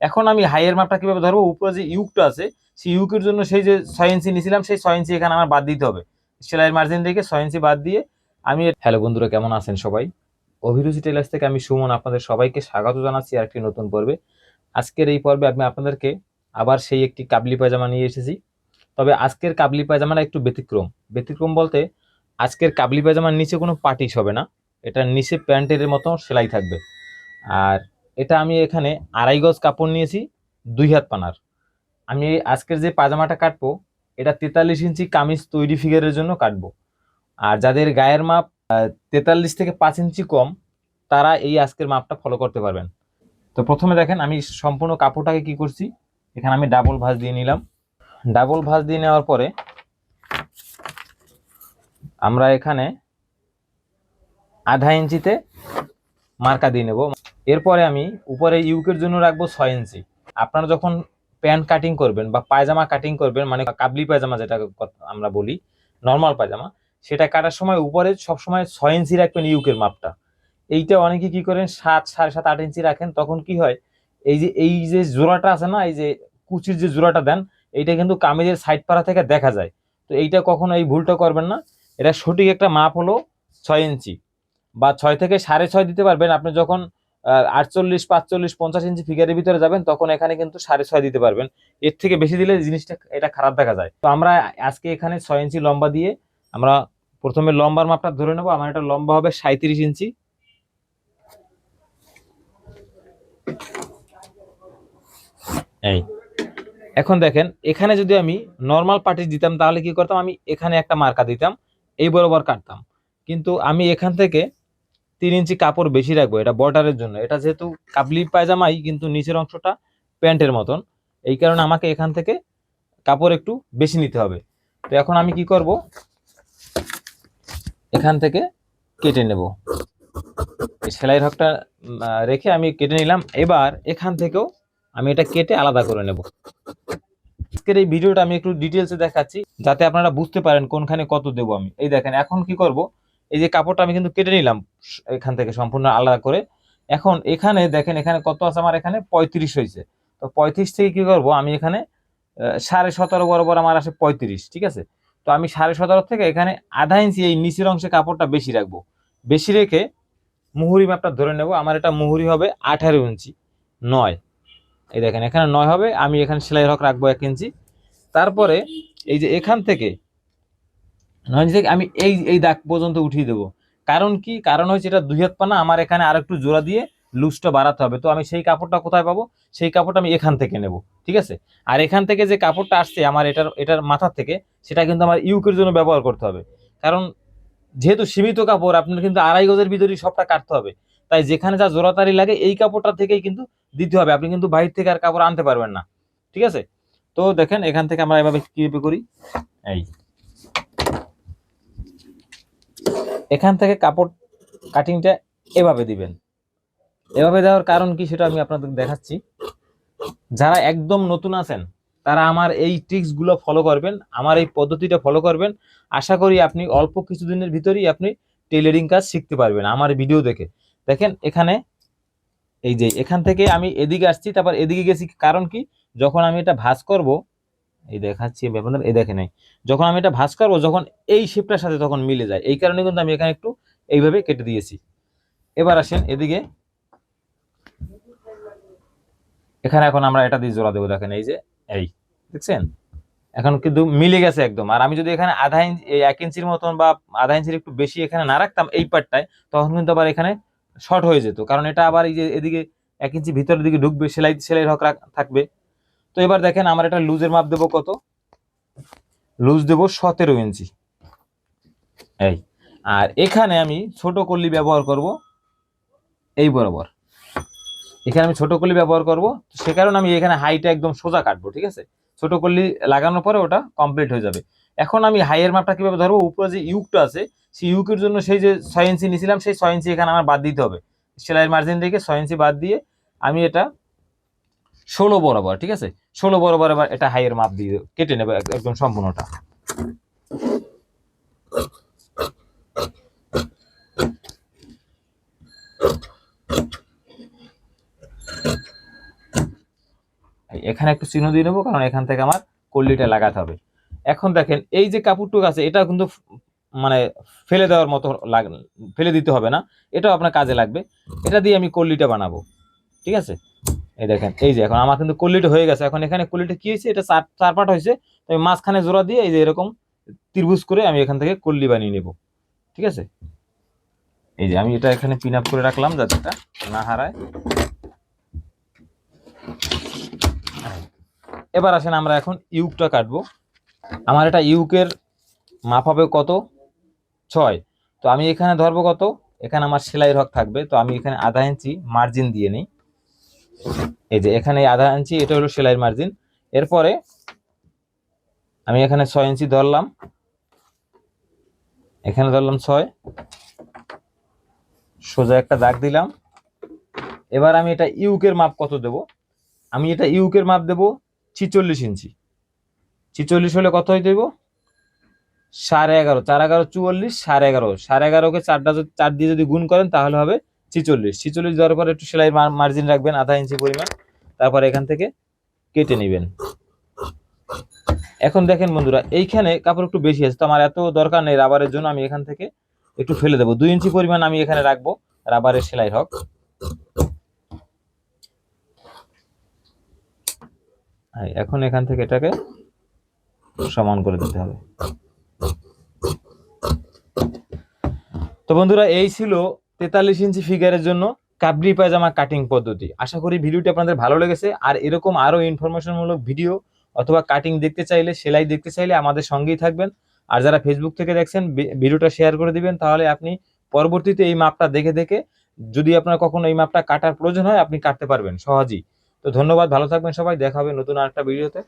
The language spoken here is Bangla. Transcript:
এখন আমি হাইয়ের মাপটা কীভাবে ধরবো? উপরে যে ইউকটা আছে, সেই ইউকের জন্য সেই যে ছয় ইঞ্চি নিয়েছিলাম, সেই ছয় ইঞ্চি এখানে আমার বাদ দিতে হবে। সেলাইয়ের মার্জিন থেকে ছয় ইঞ্চি বাদ দিয়ে আমি হ্যালো বন্ধুরা, কেমন আছেন সবাই? অভিরুচি টেলার্স থেকে আমি সুমন, আপনাদের সবাইকে স্বাগত জানাচ্ছি আর একটি নতুন পর্বে। আজকের এই পর্বে আমি আপনাদেরকে আবার সেই একটি কাবলি পায়জামা নিয়ে এসেছি। তবে আজকের কাবলি পায়জামাটা একটু ব্যতিক্রম। ব্যতিক্রম বলতে আজকের কাবলি পায়জামার নিচে কোনো পাটিস হবে না। এটার নিচে প্যান্টের মতো সেলাই থাকবে। আর এটা আমি এখানে আড়াই গজ কাপড় নিয়েছি, দুই হাত পানার। আমি আজকের যে পাজামাটা কাটবো, এটা তেতাল্লিশ ইঞ্চি কামিজ তৈরি ফিগারের জন্য কাটবো। আর যাদের গায়ের মাপ তেতাল্লিশ থেকে পাঁচ ইঞ্চি কম, তারা এই আজকের মাপটা ফলো করতে পারবেন। তো প্রথমে দেখেন, আমি সম্পূর্ণ কাপড়টাকে কি করছি, এখানে আমি ডাবল ভাঁজ দিয়ে নিলাম। ডাবল ভাঁজ দিয়ে নেওয়ার পরে আমরা এখানে আধা ইঞ্চিতে মার্কা দিয়ে নেব। এরপরে আমি উপরে ইউকের জন্য রাখব ছয় ইঞ্চি আপনারা যখন প্যান্ট কাটিং করবেন বা পায়জামা কাটিং করবেন মানে কাবলি পায়জামা যেটা আমরা বলি নর্মাল পায়জামা, সেটা কাটার সময় উপরে সবসময় ছয় ইঞ্চি রাখবেন ইউকের মাপটা। এইটা অনেকে কি করেন, সাত, সাড়ে সাত, আট ইঞ্চি রাখেন, তখন কি হয়, এই যে এই যে জোড়াটা আছে না, এই যে কুচির যে জোড়াটা দেন, এইটা কিন্তু কামিজের সাইড পাড়া থেকে দেখা যায়। তো এইটা কখনো এই ভুলটা করবেন না, এটা সঠিক একটা মাপ হলো ছয় ইঞ্চি বা ছয় থেকে সাড়ে ছয় দিতে পারবেন, আপনি যখন আটচল্লিশ, পাঁচচল্লিশ, পঞ্চাশ ইঞ্চি ফিগারের ভিতরে যাবেন, তখন এখানে কিন্তু সাড়ে ছয় দিতে পারবেন। এর থেকে বেশি দিলে জিনিসটা এটা খারাপ দেখা যায়। তো আমরা আজকে এখানে ছয় ইঞ্চি লম্বা দিয়ে আমরা প্রথমে লম্বার মাপটা ধরে নেব। আমার এটা লম্বা হবে সাঁত্রিশ ইঞ্চি। এই। এখন দেখেন, এখানে যদি আমি নর্মাল পার্টি দিতাম, তাহলে কি করতাম? আমি এখানে একটা মার্কা দিতাম, এই বরাবর কাটতাম। কিন্তু আমি এখান থেকে তিন ইঞ্চি কাপড় বেশি রাখব, এটা বর্ডারের জন্য। এটা যেহেতু কাবলি পায়জামাই, কিন্তু নিচের অংশটা প্যান্টের মতন। এই কারণে আমাকে এখান থেকে কাপড় একটু বেশি নিতে হবে। তো এখন আমি কি করব? এখান থেকে কেটে নেব। সেলাই হকটা রেখে আমি কেটে নিলাম। এবার এখান থেকেও আমি এটা কেটে আলাদা করে নেব। আজকের এই ভিডিওটা আমি একটু ডিটেলসে দেখাচ্ছি, যাতে আপনারা বুঝতে পারেন কোনখানে কত দেবো আমি। এই দেখেন, এখন কি করব? এই যে কাপড়টা আমি কিন্তু কেটে নিলাম এখান থেকে সম্পূর্ণ আলাদা করে। এখন এখানে দেখেন, এখানে কত আছে আমার এখানে? পঁয়ত্রিশ হয়েছে। তো পঁয়ত্রিশ থেকে কি করব? আমি এখানে সাড়ে সতেরো বরাবর আমার আসে পঁয়ত্রিশ, ঠিক আছে? তো আমি সাড়ে সতেরো থেকে এখানে আধা ইঞ্চি এই নিচের অংশে কাপড়টা বেশি রাখব। বেশি রেখে মুহুরি মাপটা ধরে নেব। আমার এটা মুহুরি হবে আঠারো ইঞ্চি, নয়। এই দেখেন, এখানে নয় হবে। আমি এখানে সেলাই হক রাখব এক ইঞ্চি। তারপরে এই যে এখান থেকে নয় থেকে আমি এই এই দাগ পর্যন্ত উঠিয়ে দেবো। কারণ কি? কারণ হচ্ছে এটা দুই হাত পানা, আমার এখানে আর একটু জোড়া দিয়ে লুজটা বাড়াতে হবে। তো আমি সেই কাপড়টা কোথায় পাবো? সেই কাপড়টা আমি এখান থেকে নেব, ঠিক আছে? আর এখান থেকে যে কাপড়টা আসছে আমার এটার এটার মাথার থেকে, সেটা কিন্তু আমার ইউকের জন্য ব্যবহার করতে হবে। কারণ যেহেতু সীমিত কাপড়, আপনার কিন্তু আড়াই গজের ভিতরেই সবটা কাটতে হবে। তাই যেখানে যা জোড়াতারি লাগে, এই কাপড়টা থেকেই কিন্তু দিতে হবে। আপনি কিন্তু বাইরে থেকে আর কাপড় আনতে পারবেন না, ঠিক আছে? তো দেখেন, এখান থেকে আমরা এভাবে কীভাবে করি? এই এখান থেকে কাপড় কাটিংটা এভাবে দিবেন। এভাবে দেওয়ার কারণ কি সেটা আমি আপনাদের দেখাচ্ছি। যারা একদম নতুন আছেন, তারা আমার এই ট্রিক্সগুলো ফলো করবেন, আমার এই পদ্ধতিটা ফলো করবেন। আশা করি আপনি অল্প কিছুদিনের ভিতরেই আপনি টেলারিং কাজ শিখতে পারবেন আমার ভিডিও দেখে। দেখেন, এখানে এই যে, এখান থেকে আমি এদিকে আসছি, তারপর এদিকে গেছি। কারণ কি? যখন আমি এটা ভাঁজ করব এই দেখাচ্ছি আপনাদের এই দেখে নেই। যখন আমি এটা ভাঁজ করব, যখন এই শেপটার সাথে তখন মিলে যায়। এই কারণে কিন্তু আমি এখানে একটু এইভাবে কেটে দিয়েছি। এবার আসেন এদিকে। এখানে এখন আমরা এটা দিয়ে জোড়া দেবো, দেখেন এই যে, এই, দেখছেন? এখন কিন্তু মিলে গেছে একদম। আর আমি যদি এখানে আধা ইঞ্চি এক ইঞ্চির মতন বা আধা ইঞ্চির একটু বেশি এখানে না রাখতাম, এই পার্টটায় তখন কিন্তু আবার এখানে শর্ট হয়ে যেত। কারণ এটা আবার এই যে এদিকে এক ইঞ্চি ভিতরের দিকে ঢুকবে, সেলাই সেলাই হক থাকবে। তো এবার দেখেন আমার এটা লুজের মাপ দেবো কত? লুজ দেবো সতেরো ইঞ্চি। এই, আর এখানে আমি ছোট কল্লি ব্যবহার করব এই বরাবর। এখানে আমি ছোট কল্লি ব্যবহার করব, সে কারণে আমি এখানে হাইটা একদম সোজা কাটবো, ঠিক আছে? ছোট কল্লি লাগানোর পরে ওটা কমপ্লিট হয়ে যাবে। এখন আমি হাইয়ের মাপটা কীভাবে ধরবো? উপরে যে ইউকটা আছে, সেই ইউকের জন্য সেই যে ছয় ইঞ্চি নিয়েছিলাম, সেই ছয় ইঞ্চি এখানে আমার বাদ দিতে হবে। সেলাইয়ের মার্জিন থেকে ছয় ইঞ্চি বাদ দিয়ে আমি এটা ষোলো বরাবর, ঠিক আছে? ষোলো বরাবর এবার এটা হাইয়ের মাপ দিয়ে কেটে নেবে একদম সম্পূর্ণটা। এখানে একটু চিহ্ন দিয়ে নেব, কারণ এখান থেকে আমার কল্লিটা লাগাতে হবে। এখন দেখেন, এই যে কাপড়টুক আছে এটা কিন্তু মানে ফেলে দেওয়ার মতো লাগ ফেলে দিতে হবে না। এটাও আপনার কাজে লাগবে। এটা দিয়ে আমি কল্লিটা বানাবো, ঠিক আছে? এই দেখেন, এই যে এখন আমার কিন্তু কল্লিটা হয়ে গেছে। এখন এখানে কল্লিটা কি হয়েছে? এটা চার চার পাট হয়েছে। তো মাঝখানে জোড়া দিয়ে এই যে এরকম ত্রিভুজ করে আমি এখান থেকে কল্লি বানিয়ে নেব। ঠিক আছে? এই যে আমি এটা এখানে পিন আপ করে রাখলাম যাতে এটা না হারায়। এবার আসেন আমরা এখন ইউকটা কাটবো। আমার এটা ইউকের মাপ হবে কত? ছয়। তো আমি এখানে ধরবো কত? এখানে আমার সেলাই রক থাকবে। তো আমি এখানে আধা ইঞ্চি মার্জিন দিয়ে নিই। এই যে এখানে আধা ইঞ্চি, এটা হলো সেলাইয়ের মার্জিন এরপরে আমি এখানে ছয় ইঞ্চি ধরলাম। এখানে ধরলাম ছয়। সোজা একটা দাগ দিলাম। এবার আমি এটা ইউকের মাপ কত দেব? আমি এটা ইউকের মাপ দেব ছিচল্লিশ ইঞ্চি। ছিচল্লিশ হলে কত হয়ে দেব সাড়ে এগারো। চার এগারো চুয়াল্লিশ, সাড়ে এগারো। সাড়ে এগারোকে চারটা চার দিয়ে যদি গুণ করেন, তাহলে হবে ছিচল্লিশ। ছিচল্লিশ দেওয়ার পরে একটু সেলাই মার্জিন রাখবেন আধা ইঞ্চি পরিমাণ, তারপর এখান থেকে কেটে নেবেন। এখন দেখেন বন্ধুরা, এইখানে কাপড় একটু বেশি আছে, তো আমার এত দরকার নেই রাবারের জন্য, আমি এখান থেকে একটু ফেলে দেবো। দুই ইঞ্চি পরিমাণ আমি এখানে রাখব, রাবারের সেলাই হক। এখন এখান থেকে এটাকে সমান করে দিতে হবে। তো বন্ধুরা, এই ছিল তেতাল্লিশ ইঞ্চি ফিগারের জন্য কাবলি পায়জামা কাটিং পদ্ধতি। আশা করি ভিডিওটি আপনাদের ভালো লেগেছে। আর এরকম আরও ইনফরমেশনমূলক ভিডিও অথবা কাটিং দেখতে চাইলে, সেলাই দেখতে চাইলে আমাদের সঙ্গেই থাকবেন। আর যারা ফেসবুক থেকে দেখছেন ভিডিওটা শেয়ার করে দিবেন, তাহলে আপনি পরবর্তীতে এই মাপটা দেখে দেখে, যদি আপনার কখনো এই মাপটা কাটার প্রয়োজন হয়, আপনি কাটতে পারবেন সহজেই। তো ধন্যবাদ, ভালো থাকবেন সবাই, দেখা হবে নতুন আরেকটা ভিডিওতে